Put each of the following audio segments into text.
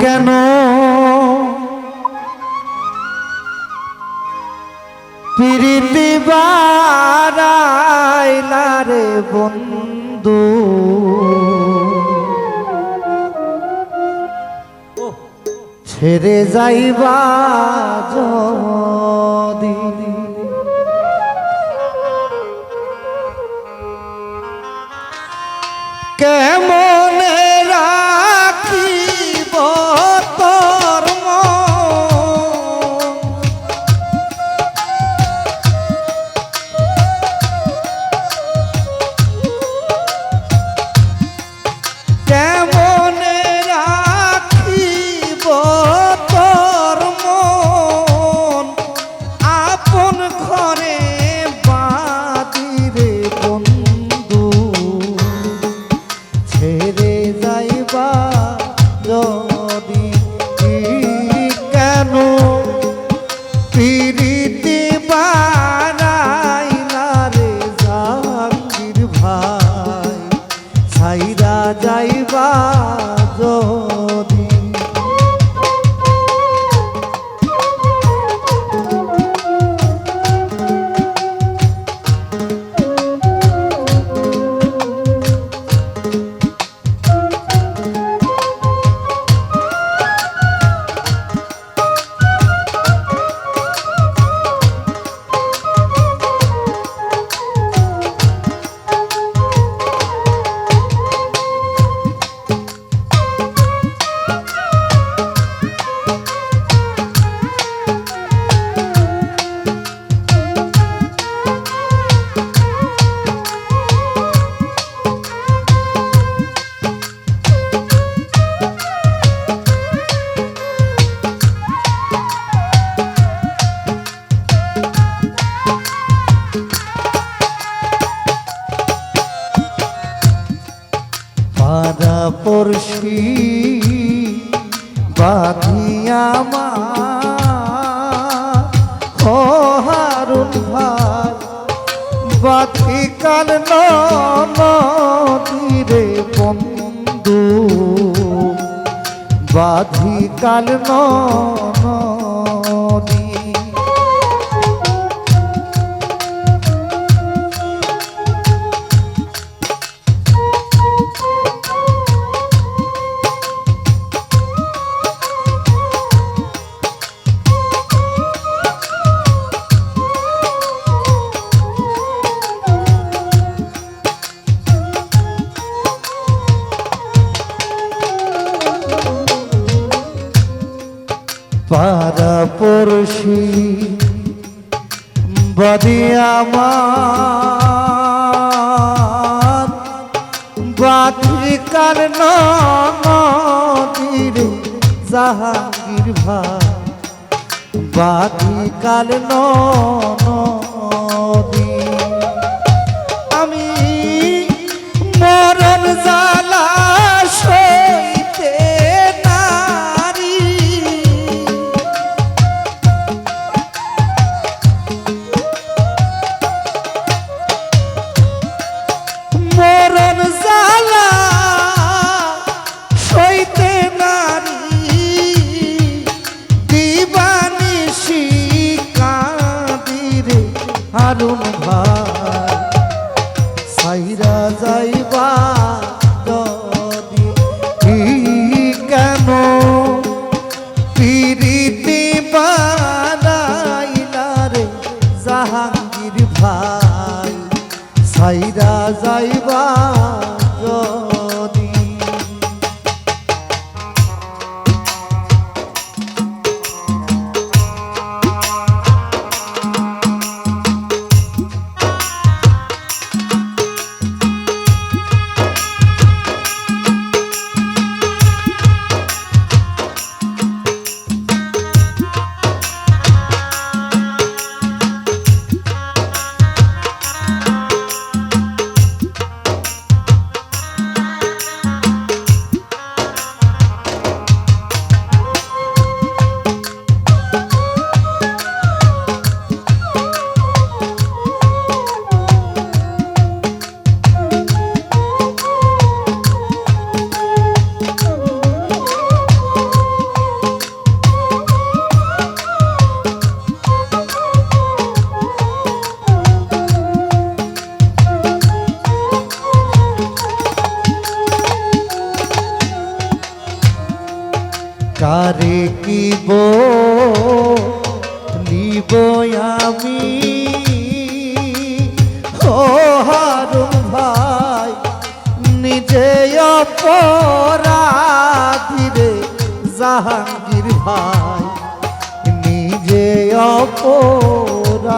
কেন? প্রীতি রে বন্ধু? ছেড়ে যাইবা যখন বাধি কাল নয় আমার বাথিকার নদীরে জাহাঙ্গীর ভাই। বাথিকার নদী যাইবা কারে কিব লিব আমি? ও হারুন ভাই নিজে অপরাধীরে জাহাঙ্গীর ভাই নিজে অপরাধী।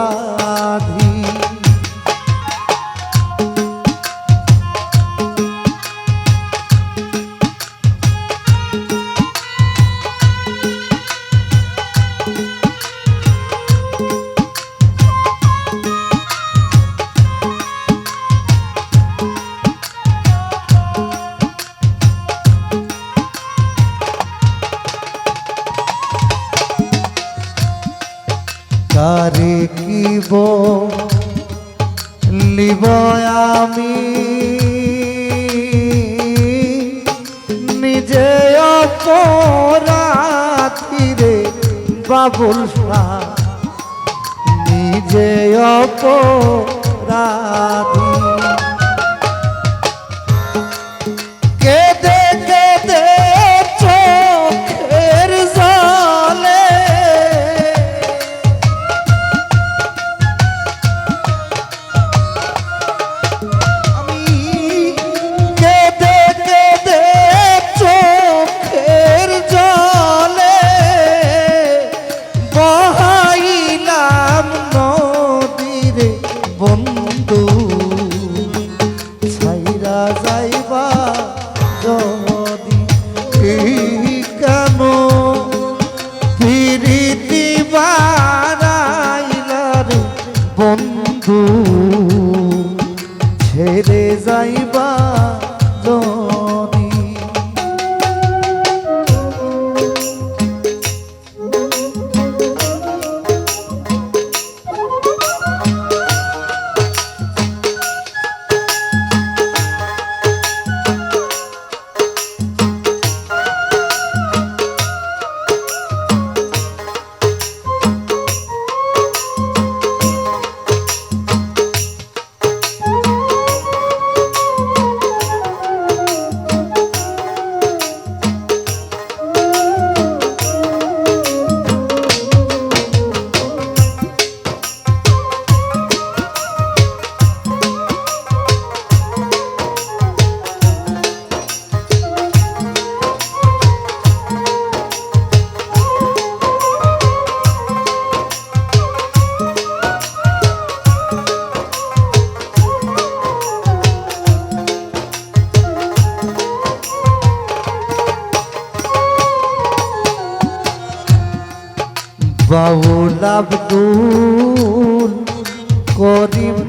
অপরাধীরে বাবুল শাহ। নিজে অপরাধী।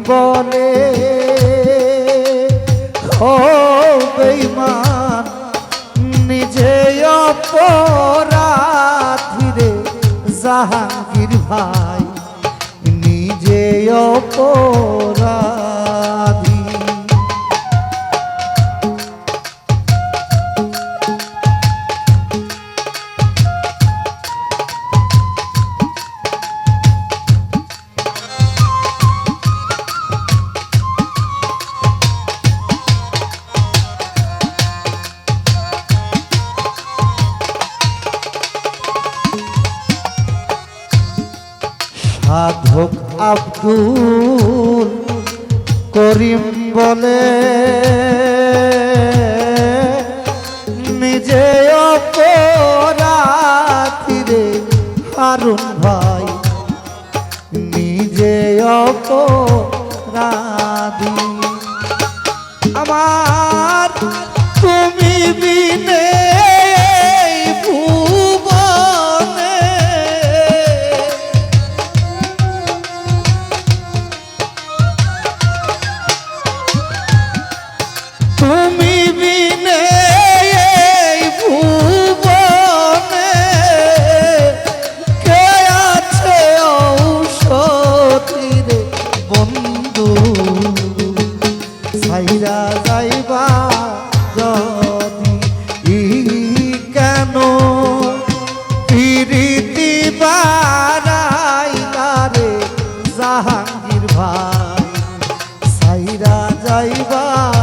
করিম সাধক আব্দুল করিম বলে নিজে অপরাধীরে হারুন ভাই নিজে অপরাধী। আমার তুমি বিনে জাহাঙ্গীর ভাই সাইরা যাইবা